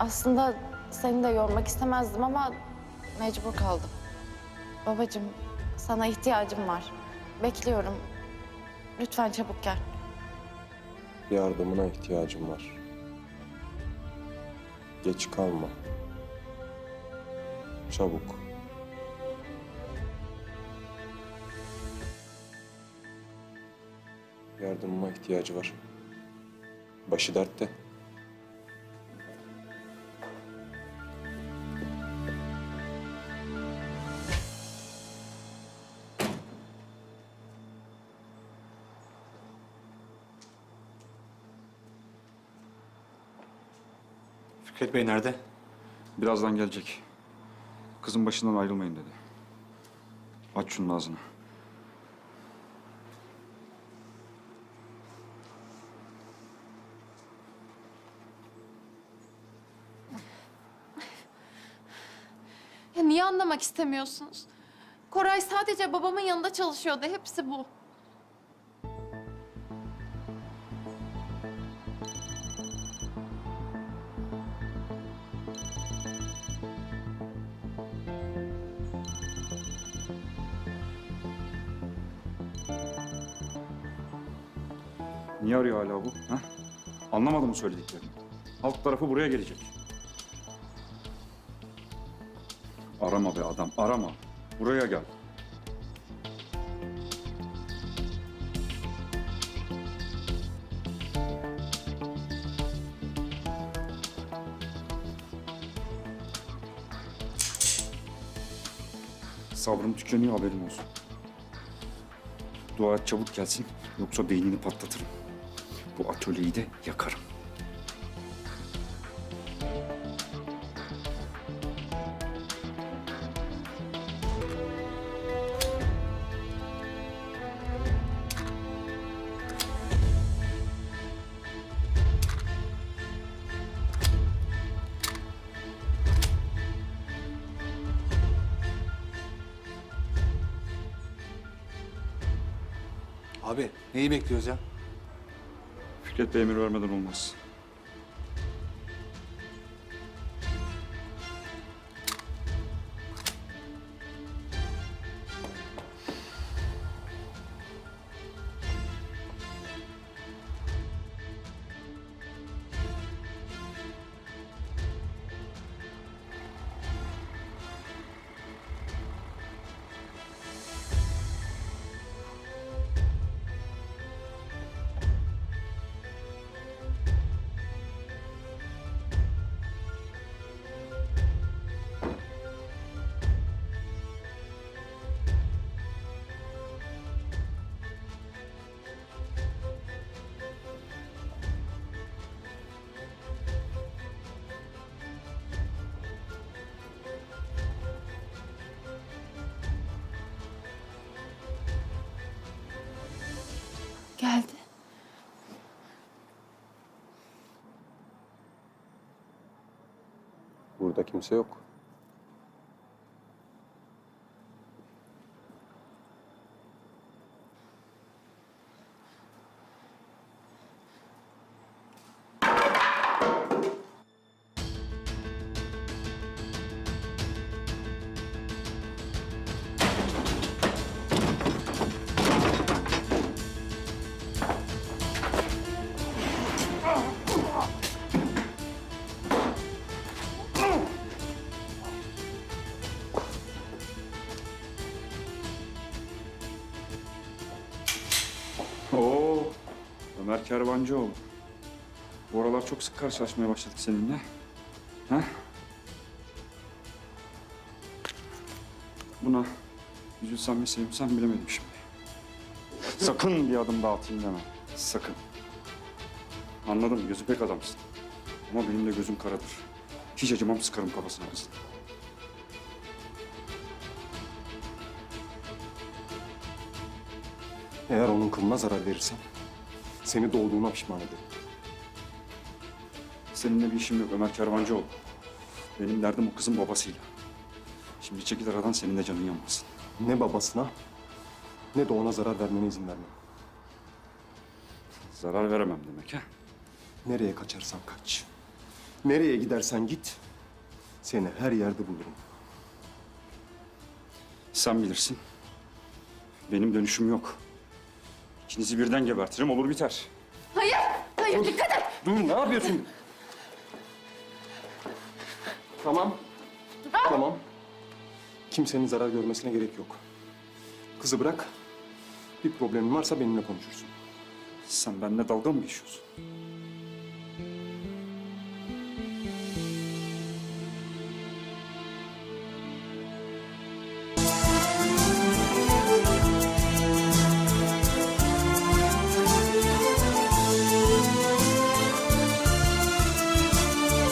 Aslında seni de yormak istemezdim ama mecbur kaldım. Babacığım, sana ihtiyacım var. Bekliyorum. Lütfen çabuk gel. Yardımına ihtiyacım var. Geç kalma. Çabuk. Yardımıma ihtiyacı var. Başı dertte. Fikret Bey nerede? Birazdan gelecek. Kızın başından ayrılmayın dedi. Aç şunun ağzını. Ya niye anlamak istemiyorsunuz? Koray sadece babamın yanında çalışıyordu. Hepsi bu. Niye arıyor hala bu? Ha? Anlamadı mı söylediklerini? Alt tarafı buraya gelecek. Arama be adam, arama. Buraya gel. Sabrım tükeniyor haberin olsun. Dua et çabuk gelsin yoksa beynini patlatırım. Bu atölyeyi de yakarım. Abi neyi bekliyoruz ya? Fikret Bey emir vermeden olmaz. Geldi. Burada kimse yok. Oo, Ömer Kervancıoğlu. Bu aralar çok sık karşılaşmaya başladık seninle. Ha? Buna üzülsem mi sevinsem bilemedim şimdi. Sakın bir adım daha atayım deme. Sakın. Anladım, gözü pek adamsın. Ama benim de gözüm karadır. Hiç acımam sıkarım kafasına kızın. Eğer onun kılına zarar verirsen seni doğduğuna pişman ederim. Seninle bir işim yok Ömer Kervancıoğlu. Benim derdim o kızın babasıyla. Şimdi çekil aradan senin de canın yanmasın. Ne babasına ne de ona zarar vermene izin vermem. Zarar veremem demek ha? Nereye kaçarsan kaç. Nereye gidersen git, seni her yerde bulurum. Sen bilirsin. Benim dönüşüm yok. İkinizi birden gebertirim olur biter. Hayır, hayır dikkat et. Dur, ne yapıyorsun? Tamam. Tamam. Kimsenin zarar görmesine gerek yok. Kızı bırak. Bir problemin varsa benimle konuşursun. Sen benimle dalga mı geçiyorsun?